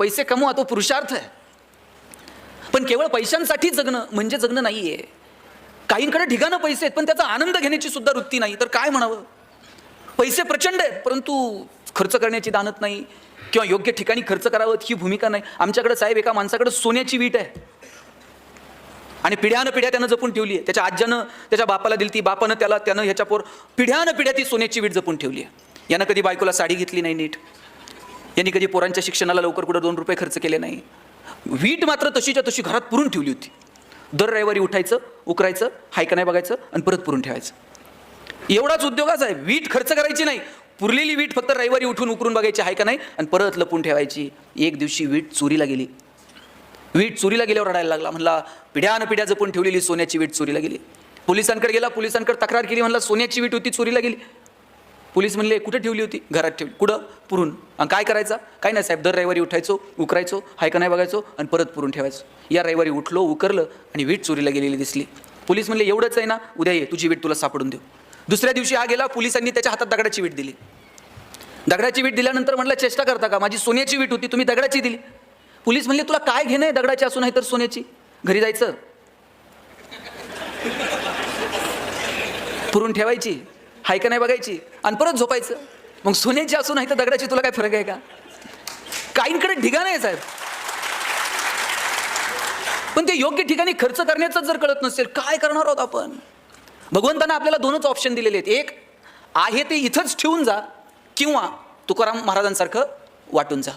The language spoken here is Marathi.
पैसे कमवा तो पुरुषार्थ आहे. पण केवळ पैशांसाठी जगणं म्हणजे जगणं नाही आहे काहींकडे ठिकाणं पैसे आहेत पण त्याचा आनंद घेण्याची सुद्धा वृत्ती नाही. तर काय म्हणावं? पैसे प्रचंड आहेत परंतु खर्च करण्याची दानत नाही किंवा योग्य ठिकाणी खर्च करावं ही भूमिका नाही. आमच्याकडे साहेब एका माणसाकडे सोन्याची वीट आहे. आणि पिढ्यानं पिढ्या त्यानं जपून ठेवली आहे. त्याच्या आज्यानं त्याच्या बापाला दिली ती बापानं त्याला त्यानं ह्याच्यापोर पिढ्यानं पिढ्या ती सोन्याची वीट जपून ठेवली आहे. यानं कधी बायकोला साडी घेतली नाही नीट. यांनी कधी पोरांच्या शिक्षणाला लवकर कुठं दोन रुपये खर्च केले नाही. वीट मात्र तशीच्या तशी घरात पुरून ठेवली होती. दर रविवारी उठायचं उकरायचं हाय का नाही बघायचं आणि परत पुरून ठेवायचं. एवढाच उद्योगाच आहे. वीट खर्च करायची नाही. पुरलेली वीट फक्त रविवारी उठून उकरून बघायची आहे का नाही आणि परत लपून ठेवायची. एक दिवशी वीट चोरीला गेली. वीट चोरीला गेल्यावर रडायला लागला. म्हणला पिढ्यानं पिढ्या जपून ठेवलेली सोन्याची वीट चोरीला गेली. पोलिसांकडे गेला पोलिसांकडे तक्रार केली. म्हणला सोन्याची वीट होती चोरीला गेली. पोलीस म्हणले कुठे ठेवली होती? घरात ठेवली. कुठं? पुरून. आणि काय करायचं? काय नाही साहेब दर रविवारी उठायचो उकरायचो हाय का नाही बघायचो आणि परत पुरून ठेवायचो. या रविवारी उठलो उकरलं आणि वीट चोरीला गेलेली दिसली. पोलीस म्हणले एवढंच आहे ना उद्या ये तुझी वीट तुला सापडून देऊ. दुसऱ्या दिवशी हा गेला पोलिसांनी त्याच्या हातात दगडाची वीट दिली. दगडाची वीट दिल्यानंतर म्हणलं चेष्टा करता का? माझी सोन्याची वीट होती तुम्ही दगडाची दिली. पोलीस म्हणले तुला काय घेणं आहे दगडाची असून नाही तर सोन्याची? घरी जायचं? पुरून ठेवायची? हाय का नाही बघायची? आणि परत झोपायचं. मग सोन्याची असून नाही तर दगडाची तुला काय फरक आहे का? काहींकडे ढिगा नाही साहेब. पण ते योग्य ठिकाणी खर्च करण्याचं जर कळत नसेल काय करणार आहोत आपण? भगवंतानं आपल्याला दोनच ऑप्शन दिलेले आहेत. एक आहे ते इथंच ठेवून जा किंवा तुकाराम महाराजांसारखं वाटून जा.